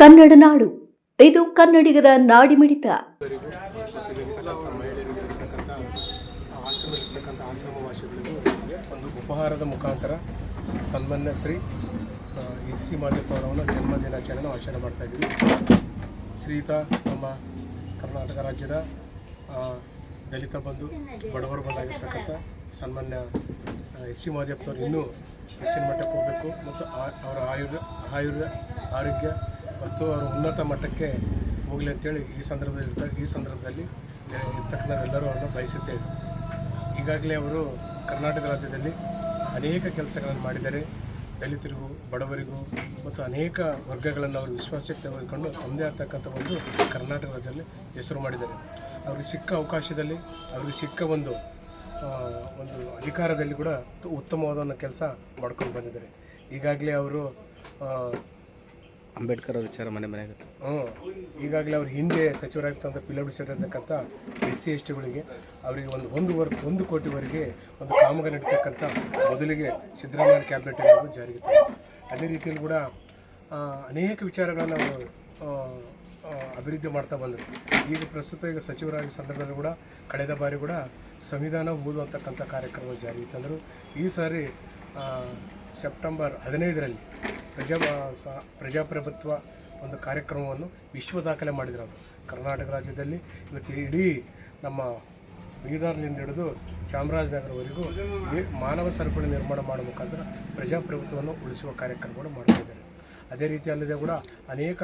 ಕನ್ನಡ ನಾಡು. ಇದು ಕನ್ನಡಿಗರ ನಾಡಿಮಿಡಿತ ಆಶ್ರಮದಲ್ಲಿರ್ತಕ್ಕಂಥ ಒಂದು ಉಪಹಾರದ ಮುಖಾಂತರ ಸನ್ಮಾನ್ಯ ಶ್ರೀ ಎಸ್ ಸಿ ಮಾದೇಪ್ಪ ಅವರನ್ನು ಜನ್ಮ ದಿನಾಚರಣೆಯನ್ನು ಆಚರಣೆ ಮಾಡ್ತಾ. ಇದ್ದೀವಿ ಶ್ರೀಯುತ ನಮ್ಮ ಕರ್ನಾಟಕ ರಾಜ್ಯದ ದಲಿತ ಬಂಧು, ಬಡವರು ಬಂದಾಗಿರ್ತಕ್ಕಂಥ ಸನ್ಮಾನ್ಯ ಎಚ್ ಸಿ ಮಾದೇವಪ್ಪನವರು ಇನ್ನೂ ಹೆಚ್ಚಿನ ಮಟ್ಟಕ್ಕೆ ಹೋಗಬೇಕು. ಮತ್ತು ಅವರ ಆಯುರ್ದ ಆಯುರ್ದ ಆರೋಗ್ಯ ಮತ್ತು ಅವರು ಉನ್ನತ ಮಟ್ಟಕ್ಕೆ ಹೋಗಲಿ ಅಂತೇಳಿ ಈ ಸಂದರ್ಭದಲ್ಲಿ ಈ ಸಂದರ್ಭದಲ್ಲಿ ಇರ್ತಕ್ಕಂಥ ಎಲ್ಲರೂ ಅವರನ್ನು ಬಯಸುತ್ತೇವೆ. ಈಗಾಗಲೇ ಅವರು ಕರ್ನಾಟಕ ರಾಜ್ಯದಲ್ಲಿ ಅನೇಕ ಕೆಲಸಗಳನ್ನು ಮಾಡಿದ್ದಾರೆ. ದಲಿತರಿಗೂ, ಬಡವರಿಗೂ ಮತ್ತು ಅನೇಕ ವರ್ಗಗಳನ್ನು ಅವರು ವಿಶ್ವಾಸಕ್ಕೆ ತೆಗೆದುಕೊಂಡು ತಮ್ಮದೇ ಆಗ್ತಕ್ಕಂಥ ಒಂದು ಕರ್ನಾಟಕ ರಾಜ್ಯದಲ್ಲಿ ಹೆಸರು ಮಾಡಿದ್ದಾರೆ. ಅವ್ರಿಗೆ ಸಿಕ್ಕ ಅವಕಾಶದಲ್ಲಿ, ಅವ್ರಿಗೆ ಸಿಕ್ಕ ಒಂದು ಒಂದು ಅಧಿಕಾರದಲ್ಲಿ ಕೂಡ ಉತ್ತಮವಾದ ಕೆಲಸ ಮಾಡ್ಕೊಂಡು ಬಂದಿದ್ದಾರೆ. ಈಗಾಗಲೇ ಅವರು ಅಂಬೇಡ್ಕರ್ ಅವ್ರ ವಿಚಾರ ಮನೆ ಮನೆಗೆ ಹ್ಞೂ, ಈಗಾಗಲೇ ಅವ್ರ ಹಿಂದೆ ಸಚಿವರಾಗಿರ್ತಕ್ಕಂಥ ಸಚಿವರಾಗಿರ್ತಂಥ ಪಿಲ್ಲಬಿಡಿಸಿರ್ತಕ್ಕಂಥ ಎಸ್ ಸಿ ಎಸ್ ಟಿಗಳಿಗೆ ಅವರಿಗೆ ಒಂದು ಒಂದು ವರ್ ಒಂದು ಕೋಟಿವರೆಗೆ ಒಂದು ಕಾಮಗಾರಿ ನಡೀತಕ್ಕಂಥ ಮೊದಲಿಗೆ ಸಿದ್ದರಾಮಯ್ಯ ಕ್ಯಾಬಿನೆಟ್ ಜಾರಿಗೆ ಅದೇ ರೀತಿಯಲ್ಲಿ ಕೂಡ ಅನೇಕ ವಿಚಾರಗಳನ್ನು ಅವರು ಅಭಿವೃದ್ಧಿ ಮಾಡ್ತಾ ಬಂದರು. ಈಗ ಪ್ರಸ್ತುತ ಈಗ ಸಚಿವರಾಗಿ ಸಂದರ್ಭದಲ್ಲಿ ಕೂಡ, ಕಳೆದ ಬಾರಿ ಕೂಡ ಸಂವಿಧಾನ ಓದುವಂತಕ್ಕಂಥ ಕಾರ್ಯಕ್ರಮ ಜಾರಿಗೆ ತಂದರು. ಈ ಸಾರಿ ಸೆಪ್ಟೆಂಬರ್ ಹದಿನೈದರಲ್ಲಿ ಪ್ರಜಾ ಪ್ರಜಾಪ್ರಭುತ್ವ ಒಂದು ಕಾರ್ಯಕ್ರಮವನ್ನು ವಿಶ್ವ ದಾಖಲೆ ಮಾಡಿದ್ರು ಅವರು. ಕರ್ನಾಟಕ ರಾಜ್ಯದಲ್ಲಿ ಇವತ್ತು ಇಡೀ ನಮ್ಮ ಬೀದರ್ನಿಂದ ಹಿಡಿದು ಚಾಮರಾಜನಗರವರೆಗೂ ಮಾನವ ಸರಪಳಿ ನಿರ್ಮಾಣ ಮಾಡಬೇಕಾದ್ರೆ ಪ್ರಜಾಪ್ರಭುತ್ವವನ್ನು ಉಳಿಸುವ ಕಾರ್ಯಕ್ರಮಗಳು ಮಾಡ್ತಾ ಇದ್ದಾರೆ. ಅದೇ ರೀತಿ ಅಲ್ಲದೆ ಕೂಡ ಅನೇಕ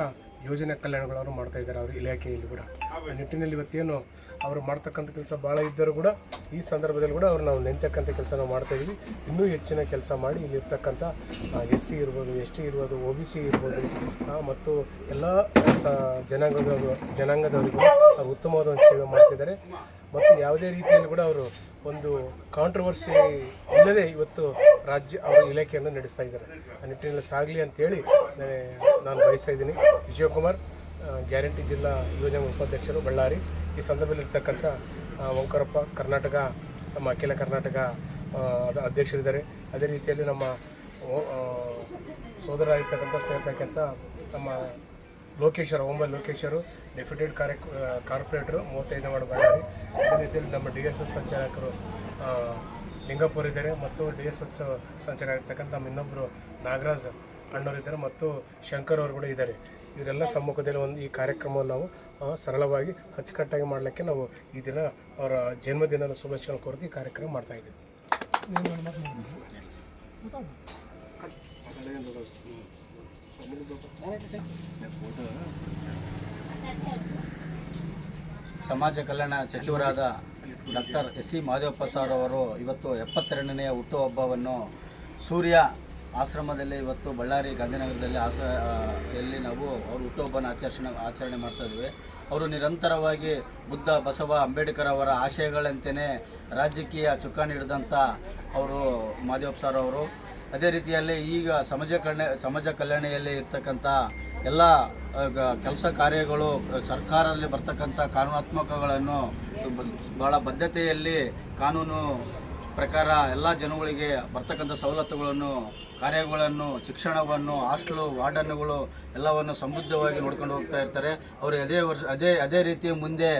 ಯೋಜನೆ ಕಲ್ಯಾಣಗಳನ್ನು ಮಾಡ್ತಾ ಇದ್ದಾರೆ ಅವರ ಇಲಾಖೆಯಲ್ಲಿ ಕೂಡ. ಆ ನಿಟ್ಟಿನಲ್ಲಿ ಇವತ್ತೇನು ಅವರು ಮಾಡ್ತಕ್ಕಂಥ ಕೆಲಸ ಭಾಳ ಇದ್ದರೂ ಕೂಡ ಈ ಸಂದರ್ಭದಲ್ಲಿ ಕೂಡ ಅವ್ರು ನಾವು ನೆಂತಕ್ಕಂಥ ಕೆಲಸ ನಾವು ಮಾಡ್ತಾ ಇದ್ದೀವಿ. ಇನ್ನೂ ಹೆಚ್ಚಿನ ಕೆಲಸ ಮಾಡಿ ಇಲ್ಲಿರ್ತಕ್ಕಂಥ ಎಸ್ ಸಿ ಇರ್ಬೋದು, ಎಸ್ ಟಿ ಇರ್ಬೋದು ಒ ಬಿ ಸಿ ಇರ್ಬೋದು ಮತ್ತು ಎಲ್ಲ ಸ, ಜನಾಂಗದವರು, ಜನಾಂಗದವರಿಗೂ ಅವರು ಉತ್ತಮವಾದ ಒಂದು ಸೇವೆ ಮಾಡ್ತಿದ್ದಾರೆ. ಮತ್ತು ಯಾವುದೇ ರೀತಿಯಲ್ಲಿ ಕೂಡ ಅವರು ಒಂದು ಕಾಂಟ್ರವರ್ಸಿ ಇಲ್ಲದೆ ಇವತ್ತು ರಾಜ್ಯ ಅವರ ಇಲಾಖೆಯನ್ನು ನಡೆಸ್ತಾ ಇದ್ದಾರೆ. ಆ ನಿಟ್ಟಿನಲ್ಲಿ ಸಾಗಲಿ ಅಂತೇಳಿ ನಾನು ಬಯಸ್ತಾ ಇದ್ದೀನಿ. ವಿಜಯಕುಮಾರ್ ಗ್ಯಾರಂಟಿ ಜಿಲ್ಲಾ ಯೋಜನೆ ಉಪಾಧ್ಯಕ್ಷರು ಬಳ್ಳಾರಿ. ಈ ಸಂದರ್ಭದಲ್ಲಿರ್ತಕ್ಕಂಥ ಓಂಕರಪ್ಪ ಕರ್ನಾಟಕ, ನಮ್ಮ ಅಖಿಲ ಕರ್ನಾಟಕ ಅಧ್ಯಕ್ಷರಿದ್ದಾರೆ. ಅದೇ ರೀತಿಯಲ್ಲಿ ನಮ್ಮ ಸೋದರ ಆಗಿರ್ತಕ್ಕಂಥ ಸೇರ್ತಕ್ಕಂಥ ನಮ್ಮ ಲೋಕೇಶ್ವರ ಒಂಬೈ ಲೋಕೇಶ್ವರು ಡೆಪ್ಯೂಟೆಡ್ ಕಾರ್ಯ ಕಾರ್ಪೊರೇಟರು ಮೂವತ್ತೈದು ವಾರ್ಡ್ ಬಳ್ಳಾರಿ ಅದೇ ರೀತಿಯಲ್ಲಿ ನಮ್ಮ ಡಿ ಎಸ್ ಎಸ್ ಸಂಚಾಲಕರು ಲಿಂಗಪುರ್ ಇದ್ದಾರೆ ಮತ್ತು ಡಿ ಎಸ್ ಎಸ್ ಸಂಚಾಲಕ ಇರ್ತಕ್ಕಂಥ ನಮ್ಮ ಇನ್ನೊಬ್ಬರು ನಾಗರಾಜ್ ಅಣ್ಣವರು ಇದ್ದಾರೆ ಮತ್ತು ಶಂಕರ್ ಅವರು ಕೂಡ ಇದ್ದಾರೆ. ಇವರೆಲ್ಲ ಸಮ್ಮುಖದಲ್ಲಿ ಒಂದು ಈ ಕಾರ್ಯಕ್ರಮವನ್ನು ನಾವು ಸರಳವಾಗಿ ಅಚ್ಚುಕಟ್ಟಾಗಿ ಮಾಡಲಿಕ್ಕೆ ನಾವು ಈ ದಿನ ಅವರ ಜನ್ಮದಿನದ ಶುಭಾಶಯಗಳನ್ನು ಕೋರ್ತು ಈ ಕಾರ್ಯಕ್ರಮ ಮಾಡ್ತಾ ಇದ್ದೀವಿ. ಸಮಾಜ ಕಲ್ಯಾಣ ಸಚಿವರಾದ doctor S C Madevappa sir ಅವರು ಇವತ್ತು ಎಪ್ಪತ್ತೆರಡನೆಯ ಹುಟ್ಟುಹಬ್ಬವನ್ನು ಸೂರ್ಯ ಆಶ್ರಮದಲ್ಲಿ ಇವತ್ತು ಬಳ್ಳಾರಿ ಗಾಂಧಿನಗರದಲ್ಲಿ ಆಶ್ರ ಎಲ್ಲಿ ನಾವು ಅವ್ರ ಹುಟ್ಟುಹಬ್ಬನ ಆಚರಣೆ ಆಚರಣೆ ಮಾಡ್ತಾ ಇದ್ವಿ. ಅವರು ನಿರಂತರವಾಗಿ ಬುದ್ಧ, ಬಸವ, ಅಂಬೇಡ್ಕರ್ ಅವರ ಆಶಯಗಳಂತೆಯೇ ರಾಜಕೀಯ ಚುಕ್ಕಾಣಿ ಹಿಡಿದಂಥ ಅವರು ಮಾದೇವಪ್ಪ ಸರ್ ಅವರು. ಅದೇ ರೀತಿಯಲ್ಲಿ ಈಗ ಸಮಾಜ ಕಲ್ಯಾಣ ಸಮಾಜ ಕಲ್ಯಾಣಿಯಲ್ಲಿ ಇರ್ತಕ್ಕಂಥ ಎಲ್ಲ ಕೆಲಸ ಕಾರ್ಯಗಳು ಸರ್ಕಾರದಲ್ಲಿ ಬರ್ತಕ್ಕಂಥ ಕಾನೂನಾತ್ಮಕಗಳನ್ನು ಬಹಳ ಬದ್ಧತೆಯಲ್ಲಿ ಕಾನೂನು ಪ್ರಕಾರ ಎಲ್ಲ ಜನಗಳಿಗೆ ಬರ್ತಕ್ಕಂಥ ಸವಲತ್ತುಗಳನ್ನು ಕಾರ್ಯಗಳನ್ನು, ಶಿಕ್ಷಣವನ್ನು, ಹಾಸ್ಟೆಲು ವಾರ್ಡನ್ಗಳು ಎಲ್ಲವನ್ನು ಸಮೃದ್ಧವಾಗಿ ನೋಡ್ಕೊಂಡು ಹೋಗ್ತಾ ಇರ್ತಾರೆ. ಅವರು ಅದೇ ವರ್ಷ, ಅದೇ ಅದೇ ರೀತಿ ಮುಂದೆ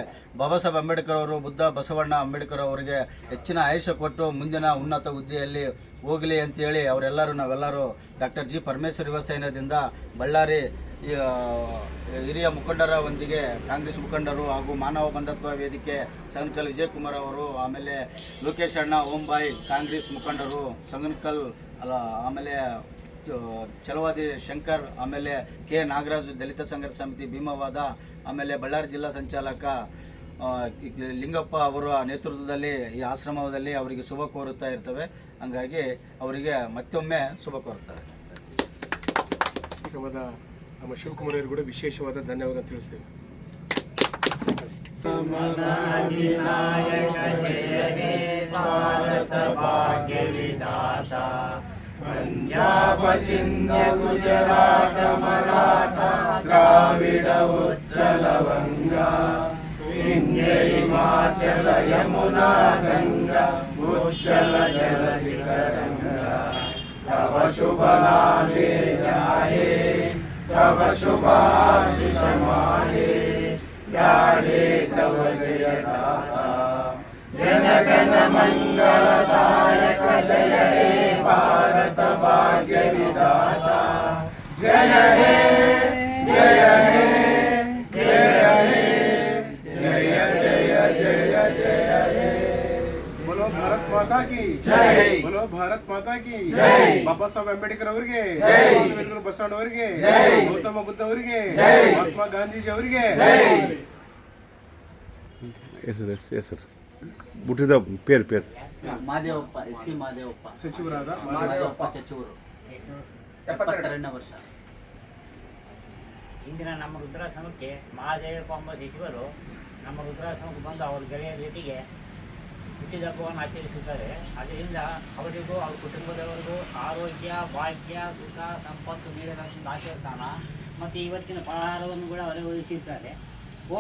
ಬಾಬಾ ಸಾಹೇಬ್ ಅಂಬೇಡ್ಕರ್ ಅವರು, ಬುದ್ಧ ಬಸವಣ್ಣ ಅಂಬೇಡ್ಕರ್ ಅವರಿಗೆ ಹೆಚ್ಚಿನ ಆಯುಷ್ಯ ಕೊಟ್ಟು ಮುಂದಿನ ಉನ್ನತ ಹುದ್ದೆಯಲ್ಲಿ ಹೋಗಲಿ ಅಂತೇಳಿ ಅವರೆಲ್ಲರೂ ನಾವೆಲ್ಲರೂ ಡಾಕ್ಟರ್ ಜಿ ಪರಮೇಶ್ವರ್ ಯುವ ಸೈನ್ಯದಿಂದ ಬಳ್ಳಾರಿ ಹಿರಿಯ ಮುಖಂಡರ ಒಂದಿಗೆ ಕಾಂಗ್ರೆಸ್ ಮುಖಂಡರು ಹಾಗೂ ಮಾನವ ಬಂಧತ್ವ ವೇದಿಕೆ ಸಂಗನಕಲ್ ವಿಜಯಕುಮಾರ್ ಅವರು, ಆಮೇಲೆ ಲೋಕೇಶ್ ಅಣ್ಣ ಓಂಬಾಯ್ ಕಾಂಗ್ರೆಸ್ ಮುಖಂಡರು ಸಂಗನಕಲ್ ಅಲ್ಲ, ಆಮೇಲೆ ಚಲವಾದಿ ಶಂಕರ್, ಆಮೇಲೆ ಕೆ ನಾಗರಾಜ್ ದಲಿತ ಸಂಘರ್ಷ ಸಮಿತಿ ಭೀಮವಾದ, ಆಮೇಲೆ ಬಳ್ಳಾರಿ ಜಿಲ್ಲಾ ಸಂಚಾಲಕ ಲಿಂಗಪ್ಪ ಅವರ ನೇತೃತ್ವದಲ್ಲಿ ಈ ಆಶ್ರಮದಲ್ಲಿ ಅವರಿಗೆ ಶುಭ ಕೋರುತ್ತಾ ಇರ್ತವೆ. ಹಂಗಾಗಿ ಅವರಿಗೆ ಮತ್ತೊಮ್ಮೆ ಶುಭ ಕೋರುತ್ತವೆ ಕಾರ್ಯಕ್ರಮದ ನಮ್ಮ ಶಿವಕುಮಾರ್ ಕೂಡ ವಿಶೇಷವಾದ ಧನ್ಯವಾದ ತಿಳಿಸ್ತೇವೆ ಪಂಜಾಬ, ಸಿಂಧ ಗುಜರಾಟ ಮರಾಠ, ದ್ರಾವಿಡ ಉಜ್ಜಲವಂಗ ಹಿಮಾಚಲ, ಯಮುನಾ, ಗಂಗಾ ಉಜ್ಜಲ ಜಲ तव शुभलाभे ध्याये तव शुभाशिषमाये। ध्याये तव जयदाता। जनगण जय हे भारत भाग्यविदाता जय हे ಮಾತಾ ಕಿ. ಜೈ ಭಾರತ್ ಮಾತಾ ಕಿ. ಬಾಬಾ ಸಾಹೇಬ್ ಅಂಬೇಡ್ಕರ್ ಅವರಿಗೆ ಬೆಂಗಳೂರು ಬಸವಣ್ಣವರಿಗೆ ಗೌತಮ ಬುದ್ಧ ಅವರಿಗೆ ಮಹಾತ್ಮ ಗಾಂಧೀಜಿ ಅವರಿಗೆ. ಹೆಸರು ಪೇರ್ peer. Madevappa S C Madevappa. ಸಚಿವರಾದ ಮಾದೇವಪ್ಪ ಸಚಿವರು ಎಪ್ಪತ್ತೆರಡನೇ ವರ್ಷ. ಇಂದಿನ ನಮ್ಮ ರುದ್ರಾಶ್ರಮಕ್ಕೆ ಮಹಾದೇವಪ್ಪ ಎಂಬ ಸಚಿವರು ನಮ್ಮ ರುದ್ರಾಶ್ರಮಕ್ಕೆ ಬಂದು ಅವ್ರ ಗೆಳೆಯರ ಜೊತೆಗೆ ಹುಟ್ಟಿದಬ್ಬವನ್ನು ಆಚರಿಸುತ್ತಾರೆ ಅದರಿಂದ ಅವರಿಗೂ ಅವ್ರ ಕುಟುಂಬದವರಿಗೂ ಆರೋಗ್ಯ ಭಾಗ್ಯ ಸುಖ ಸಂಪತ್ತು ನೀಡದಂತ ಆಚರಿಸೋಣ ಮತ್ತು ಇವತ್ತಿನ ಫಲಹಾರವನ್ನು ಕೂಡ ಅವರೇ ಒದಗಿಸಿರ್ತಾರೆ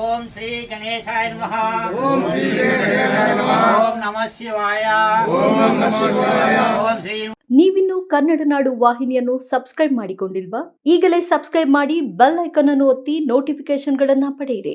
ಓಂ ಶ್ರೀ ಗಣೇಶಾಯ ನಮಃ. ಓಂ ನಮಃ. ಶಿವಾಯ. ಓಂ ಶ್ರೀ ನೀವಿನ್ನು ಕನ್ನಡ ನಾಡು ವಾಹಿನಿಯನ್ನು ಸಬ್ಸ್ಕ್ರೈಬ್ ಮಾಡಿಕೊಂಡಿಲ್ವಾ? ಈಗಲೇ ಸಬ್ಸ್ಕ್ರೈಬ್ ಮಾಡಿ ಬೆಲ್ ಐಕಾನ್ ಅನ್ನು ಒತ್ತಿ ನೋಟಿಫಿಕೇಶನ್ಗಳನ್ನು ಪಡೆಯಿರಿ.